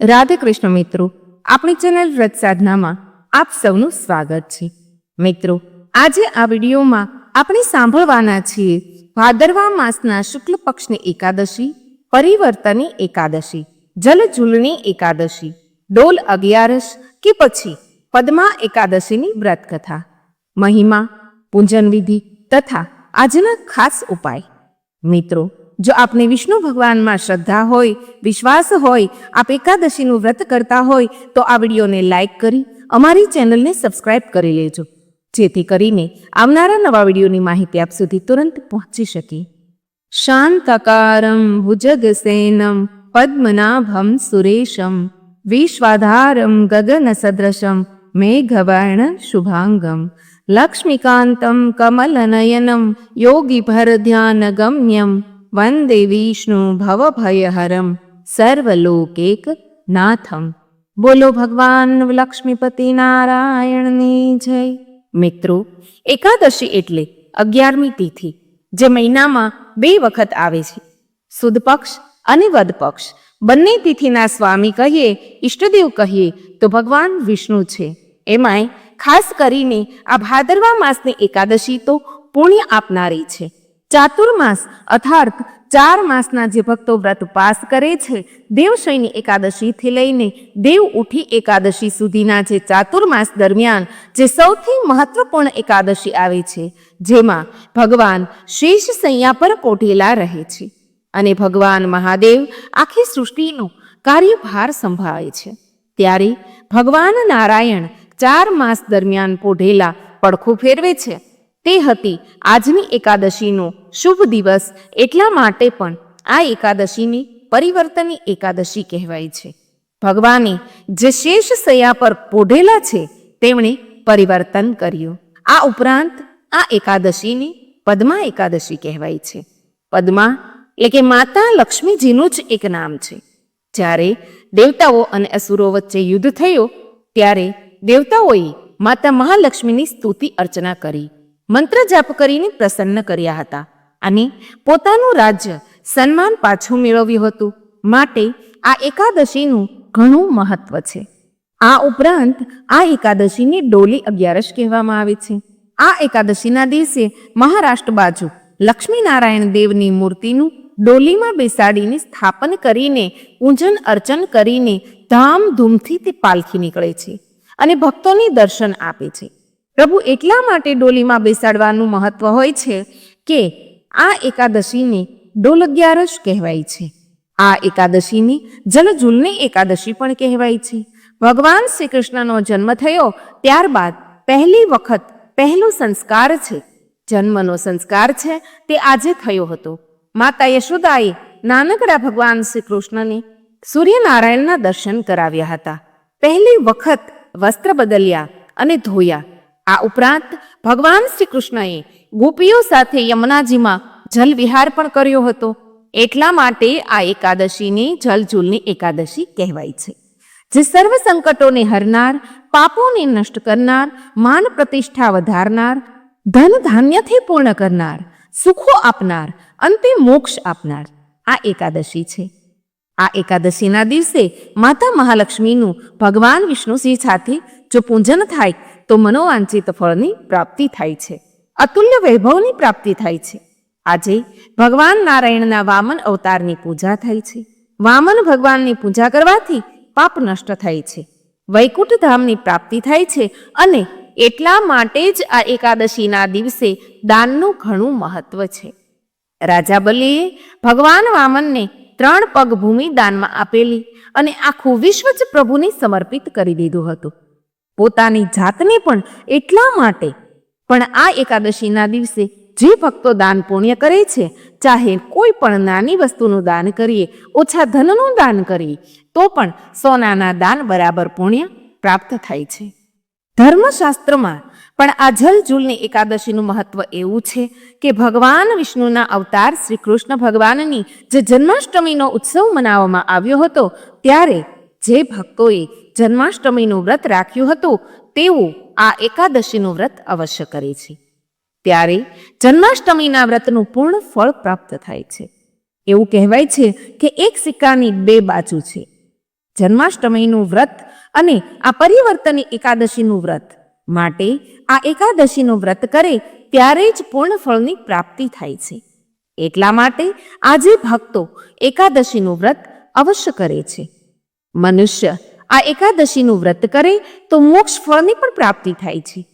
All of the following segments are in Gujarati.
રાધે કૃષ્ણ મિત્રો, આપણી ચેનલ વ્રત સાધનામાં આપ સૌનું સ્વાગત છે. મિત્રો, આજે આ વિડીયોમાં આપણે સાંભળવાના છીએ ભાદરવા માસના શુક્લ પક્ષની એકાદશી, પરિવર્તની એકાદશી જલઝૂલની એકાદશી, ડોલ અગિયારસ કે પછી પદ્મા એકાદશીની વ્રત કથા મહિમા પૂજન વિધિ તથા આજના ખાસ ઉપાય. મિત્રો જો આપને વિષ્ણુ ભગવાનમાં શ્રદ્ધા હોય, વિશ્વાસ હોય, આપ એકાદશીનું વ્રત કરતા હોય, તો આ વિડીયોને લાઇક કરી, અમારી ચેનલને સબસ્ક્રાઇબ કરી લેજો. જેથી કરીને આવનારા નવા વિડીયોની માહિતી આપ સુધી તુરંત પહોંચી શકે. શાંતકારમ ભુજગસેનમ પદ્મનાભમ સુરેશમ વિશ્વાધારમ ગગન સદૃશમ મેઘવર્ણ શુભાંગમ લક્ષ્મીકાંતમ કમલનયનમ યોગીભરધ્યાનગમ્યમ વંદે વિષ્ણુ ભવભયહરમ સર્વલોકેક નાથમ। બોલો ભગવાન લક્ષ્મીપતિ નારાયણની જય। મિત્રો, એકાદશી એટલે અગિયારમી તિથિ, જે મહિનામાં બે વખત આવે છે। સુદ પક્ષ અને વદ પક્ષ, બંને તિથિના સ્વામી કહીએ, ઈષ્ટદેવ કહીએ, તો ભગવાન વિષ્ણુ છે। એમાંય ખાસ કરીને આ ભાદરવા માસની એકાદશી તો પુણ્ય આપનારી છે। ચાતુર્માસ અર્થાત ચાર માસના જે ભક્તો વ્રત ઉપવાસ કરે છે, દેવશયની એકાદશીથી લઈને દેવ ઉઠી એકાદશી સુધીના જે ચાતુર્માસ દરમિયાન જે સૌથી મહત્વપૂર્ણ એકાદશી આવે છે, જેમાં ભગવાન શેષ સૈયા પર પોઢેલા રહે છે અને ભગવાન મહાદેવ આખી સૃષ્ટિનો કાર્યભાર સંભાળે છે. ત્યારે ભગવાન નારાયણ ચાર માસ દરમિયાન પોઢેલા પડખું ફેરવે છે તે હતી આજની એકાદશીનો શુભ દિવસ એટલા માટે પણ આ એકાદશીને પરિવર્તની એકાદશી કહેવાય છે. ભગવાને જે શેષ સયા પર પોઢેલા છે, તેમણે પરિવર્તન કર્યું. આ ઉપરાંત આ એકાદશીને પદ્મા એકાદશી કહેવાય છે. પદ્મા એટલે કે માતા લક્ષ્મીજીનું જ એક નામ છે. જ્યારે દેવતાઓ અને અસુરો વચ્ચે યુદ્ધ થયો, ત્યારે દેવતાઓએ માતા મહાલક્ષ્મીની સ્તુતિ અર્ચના કરી. મંત્ર જાપ કરીને પ્રસન્ન કર્યા હતા અને પોતાનું રાજ્ય સન્માન પાછું મેળવ્યું હતું. માટે આ એકાદશીનું ઘણું મહત્વ છે. આ ઉપરાંત આ એકાદશીને ડોલી અગિયારસ કહેવામાં આવે છે. આ એકાદશીના દિવસે મહારાષ્ટ્ર બાજુ લક્ષ્મીનારાયણ દેવની મૂર્તિનું ડોલીમાં બેસાડીને સ્થાપન કરીને પૂજન અર્ચન કરીને ધામધૂમથી તે પાલખી નીકળે છે અને ભક્તોને દર્શન આપે છે. પ્રભુ એટલા માટે ડોલીમાં બેસાડવાનું મહત્વ હોય છે કે આ એકાદશીને ડોલ અગિયારસ કહેવાય છે. આ એકાદશીની જલઝૂલની એકાદશી પણ કહેવાય છે. ભગવાન શ્રી કૃષ્ણનો જન્મ થયો ત્યારબાદ પહેલી વખત પહેલો સંસ્કાર છે. જન્મનો સંસ્કાર છે તે આજે થયો હતો. માતા યશોદાએ નાનકડા ભગવાન શ્રી કૃષ્ણને સૂર્યનારાયણના દર્શન કરાવ્યા હતા. પહેલી વખત વસ્ત્ર બદલ્યા અને ધોયા. આ ઉપરાંત ભગવાન શ્રી કૃષ્ણએ ગોપીઓ સાથે યમુનાજીમાં જલ વિહાર પણ કર્યો હતો. એટલા માટે આ એકાદશીને જલઝૂલની એકાદશી કહેવાય છે. જે સર્વ સંકટોને હરનાર, પાપોને નષ્ટ કરનાર, માન પ્રતિષ્ઠા વધારનાર, ધન ધાન્યથી પૂર્ણ કરનાર, સુખો આપનાર અંતિમ મોક્ષ આપનાર આ એકાદશી છે. આ એકાદશીના દિવસે માતા મહાલક્ષ્મીનું ભગવાન વિષ્ણુસિંહ સાથે જો પૂજન થાય તો મનોવાંછિત ફળની પ્રાપ્તિ થાય છે. અતુલ્ય વૈભવની પ્રાપ્તિ થાય છે. આજે ભગવાન નારાયણના વામન અવતારની પૂજા થાય છે. વામન ભગવાનની પૂજા કરવાથી પાપ નષ્ટ થાય છે. વૈકુંઠ ધામની પ્રાપ્તિ થાય છે અને એટલા માટે જ આ એકાદશીના દિવસે દાનનું ઘણું મહત્વ છે. રાજા બલિએ ભગવાન વામનને ત્રણ પગ ભૂમિ દાનમાં આપેલી અને આખું વિશ્વ જ પ્રભુને સમર્પિત કરી દીધું હતું. પોતાની જાતને પણ એટલા માટે. પણ આ એકાદશીના દિવસે જે ભક્તો દાન પુણ્ય કરે છે, ચાહે કોઈ પણ નાની વસ્તુનું દાન કરીએ, ઓછા ધનનું દાન કરીએ, તો પણ સોનાના દાન બરાબર પુણ્ય પ્રાપ્ત થાય છે. ધર્મશાસ્ત્રમાં પણ આ જલજુલની એકાદશીનું મહત્વ એવું છે કે ભગવાન વિષ્ણુના અવતાર શ્રી કૃષ્ણ ભગવાનની જે જન્માષ્ટમીનો ઉત્સવ મનાવવામાં આવ્યો હતો, ત્યારે જે ભક્તોએ જન્માષ્ટમીનું વ્રત રાખ્યું હતું, તેઓ આ એકાદશીનું વ્રત અવશ્ય કરે છે. ત્યારે જન્માષ્ટમીના વ્રતનું પૂર્ણ ફળ પ્રાપ્ત થાય છે. એવું કહેવાય છે કે એક સિક્કાની બે બાજુ છે. જન્માષ્ટમીનું વ્રત અને આ પરિવર્તની એકાદશીનું વ્રત માટે આ એકાદશીનું વ્રત કરે ત્યારે જ પૂર્ણ ફળની પ્રાપ્તિ થાય છે. એટલા માટે આજે ભક્તો એકાદશીનું વ્રત અવશ્ય કરે છે. મનુષ્ય આ એકાદશીનું વ્રત કરે તો મોક્ષ ફળની પણ પ્રાપ્તિ થાય છે.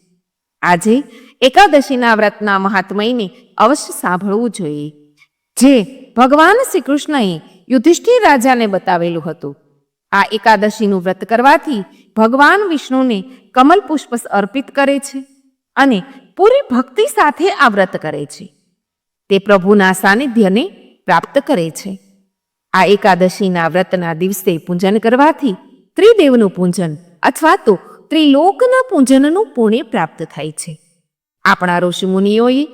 આજે એકાદશીના વ્રતના મહાત્મયને અવશ્ય સાંભળવું જોઈએ. જે ભગવાન શ્રી કૃષ્ણએ યુધિષ્ઠિર રાજાને બતાવેલું હતું. આ એકાદશીનું વ્રત કરવાથી ભગવાન વિષ્ણુને કમલ પુષ્પ અર્પિત કરે છે અને પૂરી ભક્તિ સાથે આ વ્રત કરે છે. તે પ્રભુના સાનિધ્યને પ્રાપ્ત કરે છે. આ એકાદશીના વ્રતના દિવસે પૂજન કરવાથી ત્રિદેવનું પૂજન અથવા તો ત્રિલોકના પૂજનનું પુણ્ય પ્રાપ્ત થાય છે. આપણા ઋષિમુનિઓએ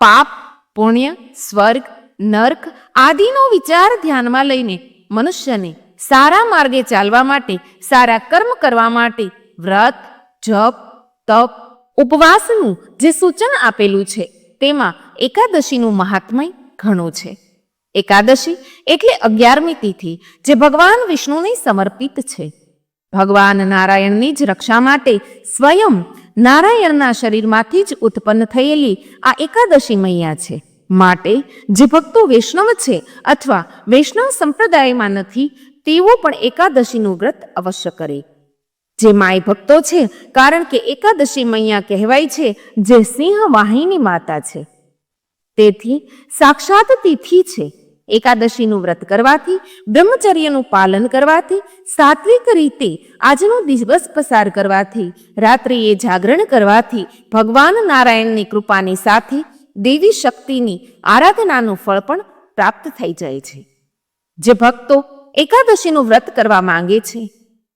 પાપ, પુણ્ય, સ્વર્ગ, નર્ક આદિનો વિચાર ધ્યાનમાં લઈને મનુષ્યને સારા માર્ગે ચાલવા માટે, સારા કર્મ કરવા માટે વ્રત, જપ, તપ, ઉપવાસનું જે સૂચન આપેલું છે, તેમાં એકાદશીનું મહાત્મય ઘણું છે. એકાદશી એટલે અગિયારમી તિથિ, જે ભગવાન વિષ્ણુને સમર્પિત છે. ભગવાન નારાયણની જ રક્ષા માટે સ્વયં નારાયણના શરીરમાંથી જ ઉત્પન્ન થયેલી આ એકાદશી મૈયા છે. માટે જે ભક્તો વૈષ્ણવ છે અથવા વૈષ્ણવ સંપ્રદાયમાં નથી, તેઓ પણ એકાદશીનું વ્રત અવશ્ય કરે. જે માય ભક્તો છે, કારણ કે એકાદશી મૈયા કહેવાય છે, જે સિંહ વાહિની માતા છે. તેથી સાક્ષાત તિથિ છે. એકાદશીનું વ્રત કરવાથી, બ્રહ્મચર્યનું પાલન કરવાથી, સાત્વિક રીતે આજનો દિવસ પસાર કરવાથી, રાત્રિએ જાગરણ કરવાથી, ભગવાન નારાયણની કૃપાની સાથે દેવી શક્તિની આરાધનાનું ફળ પણ પ્રાપ્ત થઈ જાય છે. જે ભક્તો એકાદશીનું વ્રત કરવા માંગે છે,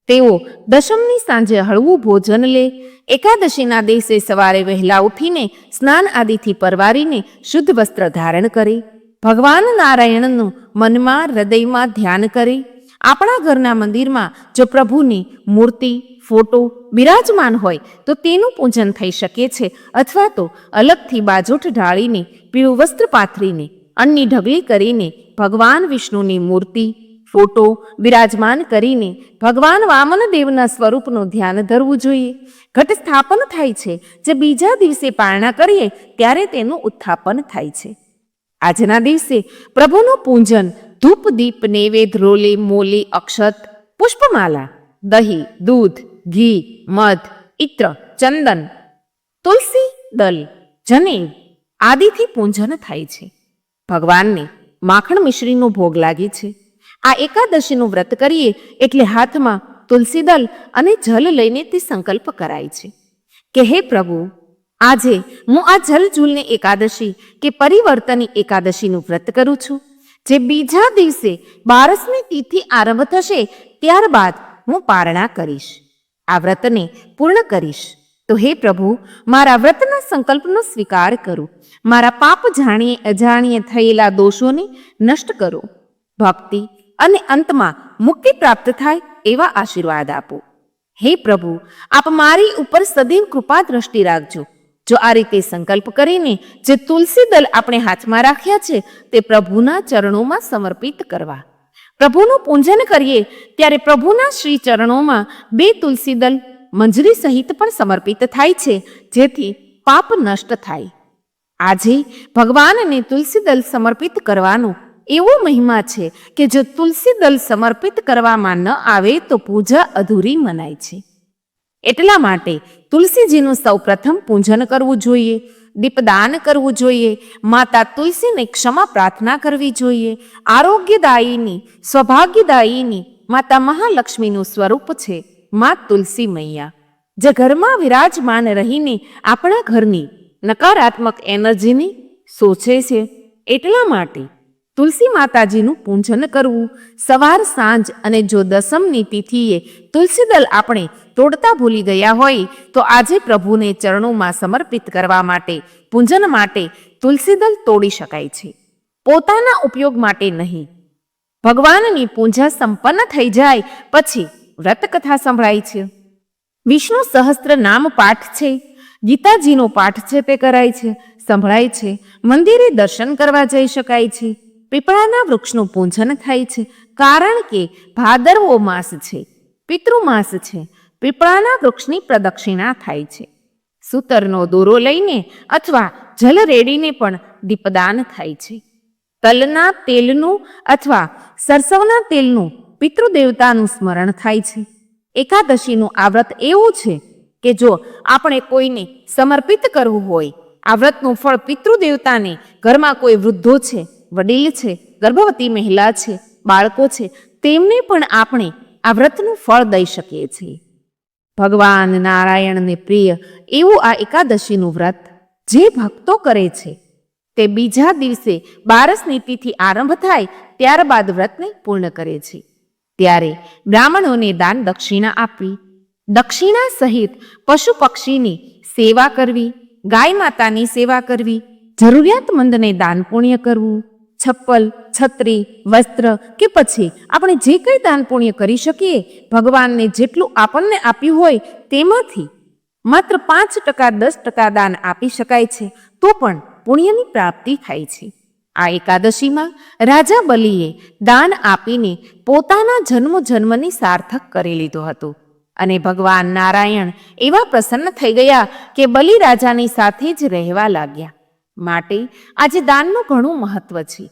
તેઓ દશમની સાંજે હળવું ભોજન લે, એકાદશીના દિવસે સવારે વહેલા ઉઠીને સ્નાન આદિથી પરવારીને શુદ્ધ વસ્ત્ર ધારણ કરે ભગવાન નારાયણનું મનમાં હૃદયમાં ધ્યાન કરી આપણા ઘરના મંદિરમાં જો પ્રભુની મૂર્તિ, ફોટો બિરાજમાન હોય તો તેનું પૂજન થઈ શકે છે અથવા તો અલગથી બાજોઠ ઢાળીને, પીળું વસ્ત્ર પાથરીને, અન્ની ઢગલી કરીને ભગવાન વિષ્ણુની મૂર્તિ, ફોટો બિરાજમાન કરીને ભગવાન વામન દેવના સ્વરૂપનું ધ્યાન ધરવું જોઈએ. ઘટ સ્થાપન થાય છે. જે બીજા દિવસે પારણા કરીએ, ત્યારે તેનું ઉત્થાપન થાય છે. આજના દિવસે પ્રભુનું પૂજન ધૂપ, દીપ, નૈવેદ, રોલી, મોલી, અક્ષત, પુષ્પમાલા, દહીં, દૂધ, ઘી, મધ ઇત્ર ચંદન, તુલસી, દલ, જનેવ આદિથી પૂજન થાય છે. ભગવાનને માખણ મિશ્રીનો ભોગ લાગે છે. આ એકાદશીનું વ્રત કરીએ એટલે હાથમાં તુલસી દલ અને જલ લઈને તે સંકલ્પ કરાય છે. કે હે પ્રભુ આજે હું આ જલજૂલની એકાદશી કે પરિવર્તની એકાદશીનું વ્રત કરું છું. જે બીજા દિવસે બારસમી તિથિ આરંભ થશે, ત્યારબાદ હું પારણા કરીશ. આ વ્રતને પૂર્ણ કરીશ. તો હે પ્રભુ, મારા વ્રતના સંકલ્પનો સ્વીકાર કરો. મારા પાપ જાણીએ, અજાણીએ થયેલા દોષોને નષ્ટ કરો. ભક્તિ અને અંતમાં મુક્તિ પ્રાપ્ત થાય એવા આશીર્વાદ આપો. હે પ્રભુ, આપ મારી ઉપર સદૈવ કૃપા દ્રષ્ટિ રાખજો. જો આ રીતે સંકલ્પ કરીને જે તુલસી દલ આપણે હાથમાં રાખ્યા છે, તે પ્રભુના ચરણોમાં સમર્પિત કરવા. પ્રભુનું પૂજન કરીએ, ત્યારે પ્રભુના શ્રી ચરણોમાં બે તુલસી દલ મંજરી સહિત પણ સમર્પિત થાય છે, જેથી પાપ નષ્ટ થાય. આજે ભગવાનને તુલસી દલ સમર્પિત કરવાનો એવો મહિમા છે કે જો તુલસી દલ સમર્પિત કરવામાં ન આવે તો પૂજા અધૂરી મનાય છે. એટલા માટે તુલસીજીનું સૌ પ્રથમ પૂજન કરવું જોઈએ, દીપદાન કરવું જોઈએ, માતા તુલસીને ક્ષમા પ્રાર્થના કરવી જોઈએ, આરોગ્યદાયીની, સૌભાગ્યદાયીની માતા મહાલક્ષ્મીનું સ્વરૂપ છે મા તુલસી મૈયા. જે ઘરમાં વિરાજમાન રહીને આપણા ઘરની નકારાત્મક એનર્જીની સોચે છે, એટલા માટે તુલસી માતાજીનું પૂજન કરવું. સવાર સાંજ અને જો દસમની તિથિએ તુલસી દલ આપણે તોડતા ભૂલી ગયા હોય, તો આજે પ્રભુને ચરણોમાં સમર્પિત કરવા માટે, પૂજન માટે તુલસી દલ તોડી શકાય છે. પોતાના ઉપયોગ માટે નહીં. ભગવાનની પૂજા સંપન્ન થઈ જાય, પછી વ્રત કથા સંભળાય છે. વિષ્ણુ સહસ્ત્ર નામ પાઠ છે. ગીતાજીનો પાઠ છે તે કરાય છે, સંભળાય છે. મંદિરે દર્શન કરવા જઈ શકાય છે. પીપળાના વૃક્ષનું પૂજન થાય છે કારણ કે ભાદરવો માસ છે પિતૃમાસ છે, પીપળાના વૃક્ષની પ્રદક્ષિણા થાય છે. સૂતરનો દોરો લઈને અથવા જલ રેડીને પણ દીપદાન થાય છે. તલના તેલનું અથવા સરસવના તેલનું પિતૃદેવતાનું સ્મરણ થાય છે. એકાદશીનું આ વ્રત એવું છે કે જો આપણે કોઈને સમર્પિત કરવું હોય, આ વ્રતનું ફળ પિતૃદેવતાને ઘરમાં કોઈ વૃદ્ધો છે વડીલ છે, ગર્ભવતી મહિલા છે, બાળકો છે, તેમને પણ આપણે આ વ્રતનું ફળ દઈ શકીએ છીએ. ભગવાન નારાયણને પ્રિય એવું આ એકાદશીનું વ્રત જે ભક્તો કરે છે, તે બીજા દિવસે બારસની તિથિ આરંભ થાય ત્યારબાદ વ્રતને પૂર્ણ કરે છે. ત્યારે બ્રાહ્મણોને દાન દક્ષિણા આપવી, દક્ષિણા સહિત પશુ પક્ષીની સેવા કરવી, ગાય માતાની સેવા કરવી, જરૂરિયાતમંદને દાન પુણ્ય કરવું છપ્પલ, છત્રી, વસ્ત્ર કે પછી આપણે જે કંઈ દાન પુણ્ય કરી શકીએ, ભગવાનને જેટલું આપણને આપ્યું હોય તેમાંથી માત્ર પાંચ ટકા, દસ ટકા દાન આપી શકાય છે, તો પણ પુણ્યની પ્રાપ્તિ થાય છે. આ એકાદશીમાં રાજા બલિએ દાન આપીને પોતાના જન્મ જન્મની સાર્થક કરી લીધો હતો. અને ભગવાન નારાયણ એવા પ્રસન્ન થઈ ગયા કે બલિ રાજાની સાથે જ રહેવા લાગ્યા. માટે આજે દાનનું ઘણું મહત્વ છે.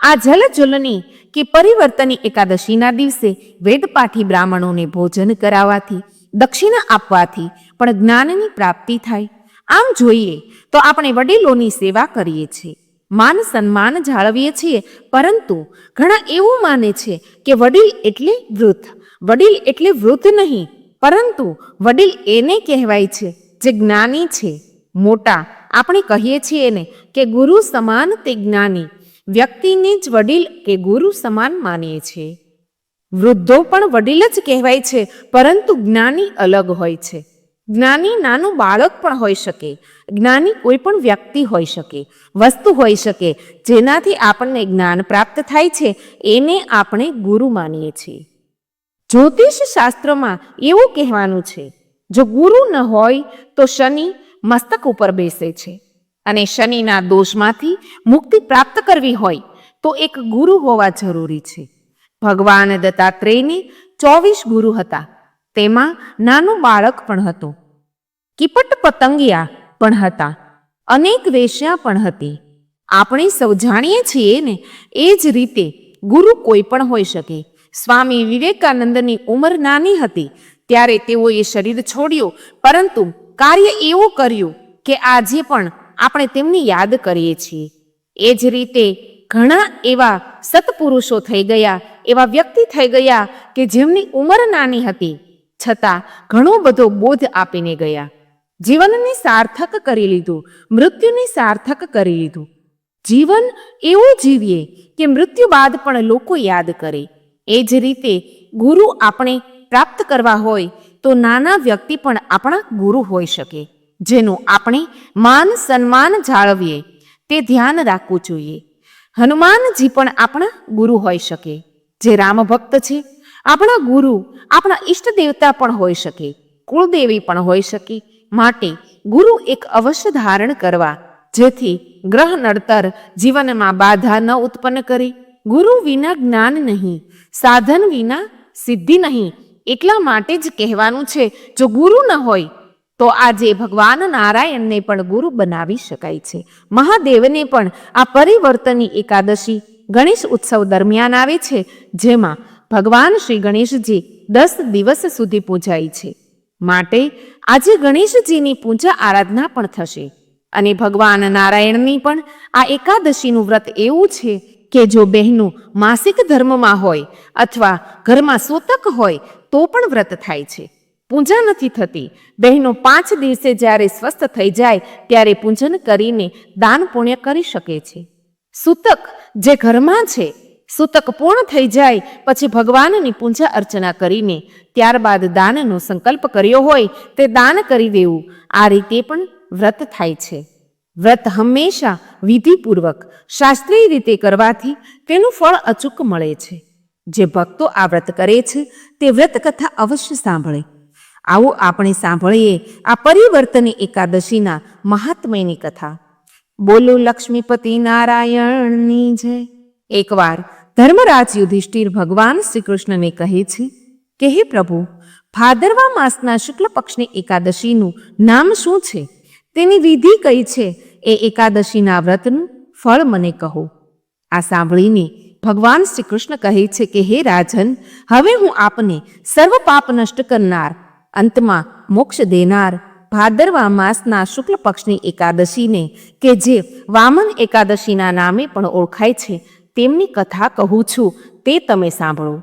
આ જલજુલની કે પરિવર્તની એકાદશીના દિવસે વેદપાઠી બ્રાહ્મણોને ભોજન કરાવવાથી, દક્ષિણા આપવાથી પણ જ્ઞાનની પ્રાપ્તિ થાય. આમ જોઈએ તો આપણે વડીલોની સેવા કરીએ છીએ. માન સન્માન જાળવીએ છીએ, પરંતુ ઘણા એવું માને છે કે વડીલ એટલે વૃદ્ધ, વડીલ એટલે વૃદ્ધ નહીં, પરંતુ વડીલ એને કહેવાય છે જે જ્ઞાની છે. મોટા આપણે કહીએ છીએ ને કે ગુરુ સમાન તે જ્ઞાની, વ્યક્તિને જ વડીલ કે ગુરુ સમાન માનીએ છીએ. વૃદ્ધો પણ વડીલ જ કહેવાય છે, પરંતુ જ્ઞાની અલગ હોય છે. જ્ઞાની નાનું બાળક પણ હોઈ શકે, જ્ઞાની કોઈ પણ વ્યક્તિ હોઈ શકે, વસ્તુ હોઈ શકે, જેનાથી આપણને જ્ઞાન પ્રાપ્ત થાય છે, એને આપણે ગુરુ માનીએ છીએ. જ્યોતિષ શાસ્ત્રમાં એવું કહેવાનું છે, જો ગુરુ ન હોય તો શનિ મસ્તક ઉપર બેસે છે. અને શનિના દોષમાંથી મુક્તિ પ્રાપ્ત કરવી હોય તો એક ગુરુ હોવા જરૂરી છે. ભગવાન દત્તાત્રેયને ચોવીસ ગુરુ હતા. તેમાં નાનું બાળક પણ હતું. કિપટ પતંગિયા પણ હતા. અનેક વેશ્યા પણ હતી. આપણે સૌ જાણીએ છીએ ને, એ જ રીતે ગુરુ કોઈ પણ હોઈ શકે. સ્વામી વિવેકાનંદની ઉંમર નાની હતી, ત્યારે તેઓએ શરીર છોડ્યું, પરંતુ કાર્ય એવું કર્યું કે આજે પણ આપણે તેમની યાદ કરીએ છીએ. એ જ રીતે ઘણા એવા સત્પુરુષો થઈ ગયા, એવા વ્યક્તિ થઈ ગયા કે જેમની ઉંમર નાની હતી. છતાં ઘણો બધો બોધ આપીને ગયા. જીવનને સાર્થક કરી લીધું, મૃત્યુને સાર્થક કરી લીધું. જીવન એવું જીવીએ કે મૃત્યુ બાદ પણ લોકો યાદ કરે. એ જ રીતે ગુરુ આપણે પ્રાપ્ત કરવા હોય તો નાના વ્યક્તિ પણ આપણા ગુરુ હોઈ શકે, જેનું આપણે માન સન્માન જાળવીએ, તે ધ્યાન રાખવું જોઈએ. હનુમાનજી પણ આપણા ગુરુ હોઈ શકે, જે રામ ભક્ત છે. આપણા ગુરુ, આપણા ઈષ્ટ દેવતા પણ હોઈ શકે, કુળદેવી પણ હોઈ શકે. માટે ગુરુ એક અવશ્ય ધારણ કરવા, જેથી ગ્રહ નડતર જીવનમાં બાધા ન ઉત્પન્ન કરે. ગુરુ વિના જ્ઞાન નહીં, સાધન વિના સિદ્ધિ નહીં એટલા માટે જ કહેવાનું છે, જો ગુરુ ન હોય, તો આજે ભગવાન નારાયણને પણ ગુરુ બનાવી શકાય છે. મહાદેવને પણ આ પરિવર્તનની એકાદશી ગણેશ ઉત્સવ દરમિયાન આવે છે, જેમાં ભગવાન શ્રી ગણેશજી દસ દિવસ સુધી પૂજાય છે. માટે આજે ગણેશજીની પૂજા આરાધના પણ થશે. અને ભગવાન નારાયણની પણ આ એકાદશીનું વ્રત એવું છે કે જો બહેનું માસિક ધર્મમાં હોય અથવા ઘરમાં સૂતક હોય તો પણ વ્રત થાય છે. પૂજા નથી થતી. બહેનો પાંચ દિવસે જ્યારે સ્વસ્થ થઈ જાય, ત્યારે પૂજન કરીને દાન પુણ્ય કરી શકે છે. સૂતક જે ઘરમાં છે, સૂતક પૂર્ણ થઈ જાય, પછી ભગવાનની પૂજા અર્ચના કરીને ત્યારબાદ દાનનો સંકલ્પ કર્યો હોય, તે દાન કરી દેવું. આ રીતે પણ વ્રત થાય છે. વ્રત હંમેશા વિધિપૂર્વક, શાસ્ત્રીય રીતે કરવાથી તેનું ફળ અચૂક મળે છે. જે ભક્તો આ વ્રત કરે છે, તે વ્રત કથા અવશ્ય સાંભળે. આવો આપણે સાંભળીએ આ પરિવર્તની એકાદશીના મહાત્મ્યની કથા. બોલો લક્ષ્મીપતિ નારાયણની જય. એકવાર ધર્મરાજ યુધિષ્ઠિર ભગવાન શ્રી કૃષ્ણને કહે છે, કે હે પ્રભુ, ભાદરવા માસના શુક્લ પક્ષની એકાદશીનું નામ શું છે? તેની વિધિ કઈ છે? એ એકાદશીના વ્રતનું ફળ મને કહો. આ સાંભળીને ભગવાન શ્રી કૃષ્ણ કહે છે કે, હે રાજન, હવે હું આપને સર્વ પાપ નષ્ટ કરનાર, અંતમાં મોક્ષ દેનાર, ભાદરવા માસના શુક્લ પક્ષની એકાદશીને, કે જે વામન એકાદશીના નામે પણ ઓળખાય છે, તેમની કથા કહું છું, તે તમે સાંભળો.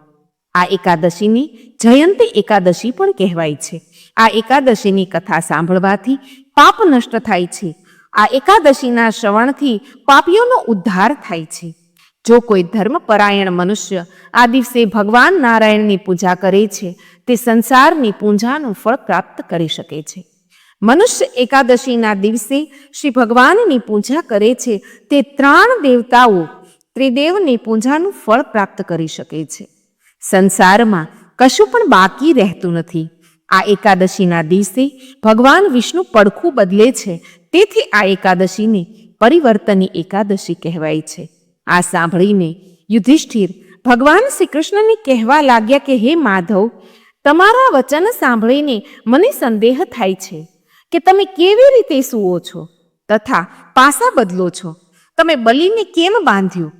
આ એકાદશીની જયંતી એકાદશી પણ કહેવાય છે. આ એકાદશીની કથા સાંભળવાથી પાપ નષ્ટ થાય છે. આ એકાદશીના શ્રવણથી પાપીઓનો ઉદ્ધાર થાય છે. જો કોઈ ધર્મપરાયણ મનુષ્ય આ દિવસે ભગવાન નારાયણની પૂજા કરે છે, તે સંસારની પૂજાનું ફળ પ્રાપ્ત કરી શકે છે. મનુષ્ય એકાદશીના દિવસે શ્રી ભગવાનની પૂજા કરે છે, તે ત્રણ દેવતાઓ ત્રિદેવની પૂજાનું ફળ પ્રાપ્ત કરી શકે છે. સંસારમાં કશું પણ બાકી રહેતું નથી. આ એકાદશીના દિવસે ભગવાન વિષ્ણુ પડખું બદલે છે, તેથી આ એકાદશીને પરિવર્તની એકાદશી કહેવાય છે. આ સાંભળીને યુધિષ્ઠિર ભગવાન શ્રી કૃષ્ણને કહેવા લાગ્યા કે, હે માધવ, તમારા વચન સાંભળીને મને સંદેહ થાય છે કે તમે કેવી રીતે સૂવો છો તથા પાસા બદલો છો? તમે બલિને કેમ બાંધ્યું?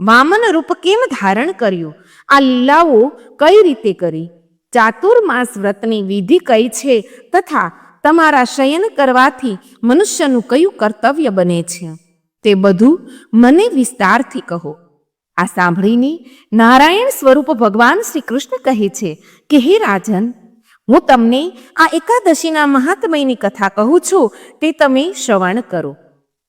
વામન રૂપ કેમ ધારણ કર્યું? આ લીલાઓ કઈ રીતે કરી? ચાતુર્માસ વ્રતની વિધિ કઈ છે તથા તમારા શયન કરવાથી મનુષ્યનું કયું કર્તવ્ય બને છે? તે બધું મને વિસ્તારથી કહો. આ સાંભળીને નારાયણ સ્વરૂપ ભગવાન શ્રી કૃષ્ણ કહે છે કે, હે રાજન, હું તમને આ એકાદશીના મહાત્મયની કથા કહું છું, તે તમે શ્રવણ કરો.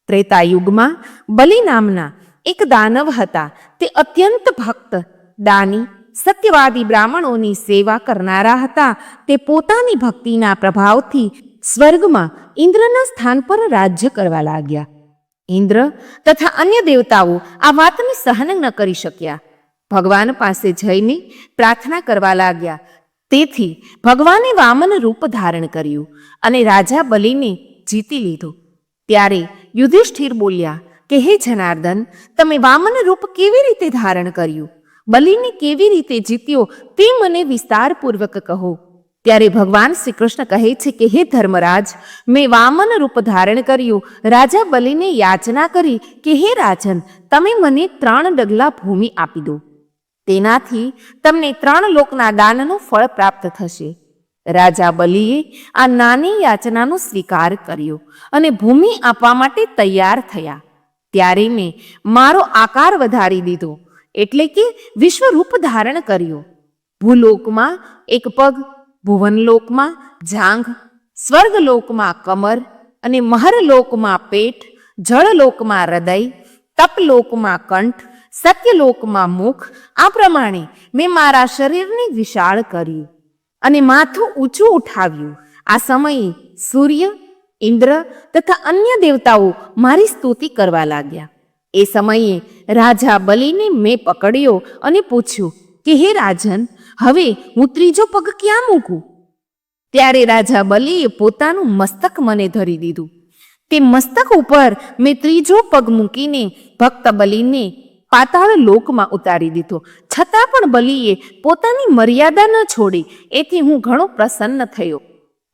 ત્રેતાયુગમાં બલિ નામના એક દાનવ હતા. તે અત્યંત ભક્ત, દાની, સત્યવાદી બ્રાહ્મણોની સેવા કરનારા હતા. તે પોતાની ભક્તિના પ્રભાવથી સ્વર્ગમાં ઇન્દ્રના સ્થાન પર રાજ્ય કરવા લાગ્યા. ઇન્દ્ર તથા અન્ય દેવતાઓ આ વાતને સહન ન કરી શક્યા. ભગવાન પાસે જઈને પ્રાર્થના કરવા લાગ્યા. તેથી ભગવાને વામન રૂપ ધારણ કર્યું અને રાજા બલિને જીતી લીધો. ત્યારે યુધિષ્ઠિર બોલ્યા, કે હે જનાર્દન, તમે વામન રૂપ કેવી રીતે ધારણ કર્યું? બલિને કેવી રીતે જીત્યો તે મને વિસ્તારપૂર્વક કહો. ત્યારે ભગવાન શ્રી કૃષ્ણ કહે છે કે, હે ધર્મરાજ, મેં વામન રૂપ ધારણ કર્યું. રાજા બલિને યાચના કરી કે, હે રાજન, તમે મને ત્રણ ડગલા ભૂમિ આપી દો. તેનાથી તમને ત્રણ લોકના દાનનું ફળ પ્રાપ્ત થશે. રાજા બલિએ આ નાની યાચનાનો સ્વીકાર કર્યો અને ભૂમિ આપવા માટે તૈયાર થયા. ત્યારે મેં મારો આકાર વધારી દીધો, એટલે કે વિશ્વરૂપ ધારણ કર્યો. ભૂલોકમાં એક પગ ભુવનલોકમાં જાંઘ, સ્વર્ગલોકમાં કમર અને મહરલોકમાં પેટ, જળલોકમાં હૃદય, તપલોકમાં કંઠ, સત્યલોકમાં મુખ, આ પ્રમાણે મેં મારા શરીરને વિશાળ કર્યું અને માથું ઊંચું ઉઠાવ્યું. આ સમયે સૂર્ય, ઇન્દ્ર તથા અન્ય દેવતાઓ મારી સ્તુતિ કરવા લાગ્યા. એ સમયે રાજા બલિને મેં પકડ્યો અને પૂછ્યું કે, હે રાજન હવે હું ત્રીજો પગ ક્યાં મૂકું? ત્યારે રાજા બલિએ પોતાનું મસ્તક મને ધરી દીધું. તે મસ્તક ઉપર મેં ત્રીજો પગ મૂકીને ભક્ત બલિને પાતાળ લોકમાં ઉતારી દીધો. છતાં પણ બલિએ પોતાની મર્યાદા ન છોડી એથી હું ઘણો પ્રસન્ન થયો.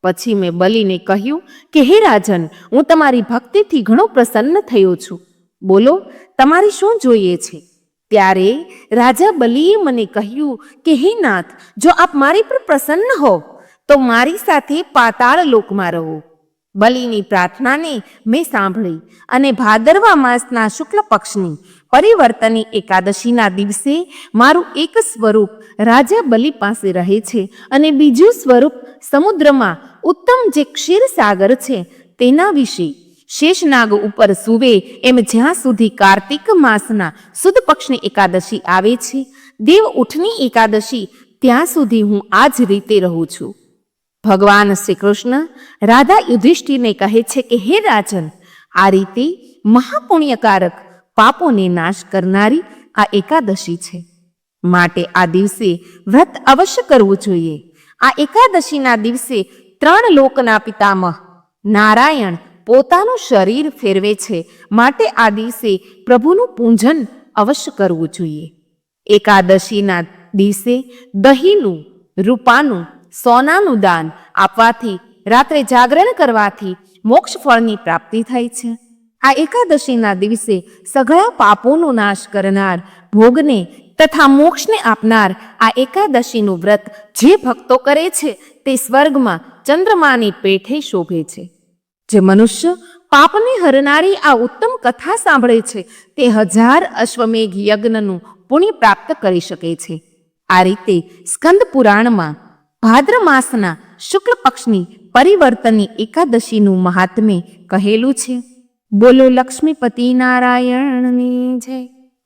પછી મેં બલિને કહ્યું કે, હે રાજન, હું તમારી ભક્તિથી ઘણો પ્રસન્ન થયો છું. બોલો, તમારે શું જોઈએ છે? ત્યારે રાજા બલિએ મને કહ્યું કે, હે નાથ, જો આપ મારી પર પ્રસન્ન હો, તો મારી સાથે પાતાળ લોકમાં રહો. બલિની પ્રાર્થનાને મેં સાંભળી અને ભાદરવા માસના શુક્લ પક્ષની પરિવર્તની એકાદશીના દિવસે મારું એક સ્વરૂપ રાજા બલિ પાસે રહે છે અને બીજું સ્વરૂપ સમુદ્રમાં ઉત્તમ જે ક્ષીરસાગર છે તેના વિશે શેષનાગ ઉપર સુવે, એમ જ્યાં સુધી કાર્તિક માસના સુદ પક્ષની એકાદશી આવે છે, દેવ ઉઠની એકાદશી, ત્યાં સુધી હું આ જ રીતે રહું છું. ભગવાન શ્રી કૃષ્ણ રાધા યુધિષ્ઠિરને કહે છે કે, હે રાજન, આ રીતે મહાપુણ્યકારક પાપોને નાશ કરનારી આ એકાદશી છે. માટે આ દિવસે વ્રત અવશ્ય કરવું જોઈએ. આ એકાદશીના દિવસે ત્રણ લોકના પિતામહ, નારાયણ પોતાનું શરીર ફેરવે છે માટે આ દિવસે પ્રભુનું પૂજન અવશ્ય કરવું જોઈએ. એકાદશીના દિવસે દહીંનું, રૂપાનું, સોનાનું દાન આપવાથી, રાત્રે જાગરણ કરવાથી મોક્ષ ફળની પ્રાપ્તિ થાય છે. આ એકાદશીના દિવસે સઘળા પાપોનો નાશ કરનાર, ભોગને તથા મોક્ષને આપનાર આ એકાદશીનું વ્રત જે ભક્તો કરે છે તે સ્વર્ગમાં ચંદ્રમાની પેઠે શોભે છે. જે મનુષ્ય પાપને હરનારી આ ઉત્તમ કથા સાંભળે છે, તે હજાર અશ્વમેઘ યજ્ઞનું પુણ્ય પ્રાપ્ત કરી શકે છે. આ રીતે સ્કંદ પુરાણમાં ભાદ્ર માસના શુક્લ પક્ષની પરિવર્તનની એકાદશીનું મહાત્મ્ય કહેલું છે. બોલો લક્ષ્મીપતિ નારાયણની જય.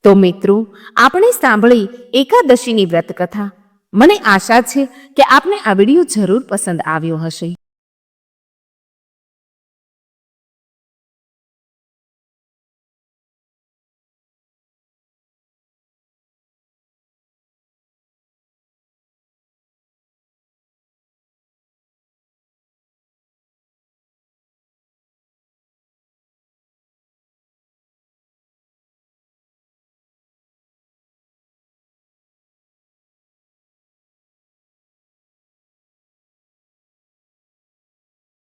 તો મિત્રો, આપણે સાંભળી એકાદશીની વ્રત કથા મને આશા છે કે આપને આ વીડિયો જરૂર પસંદ આવ્યો હશે.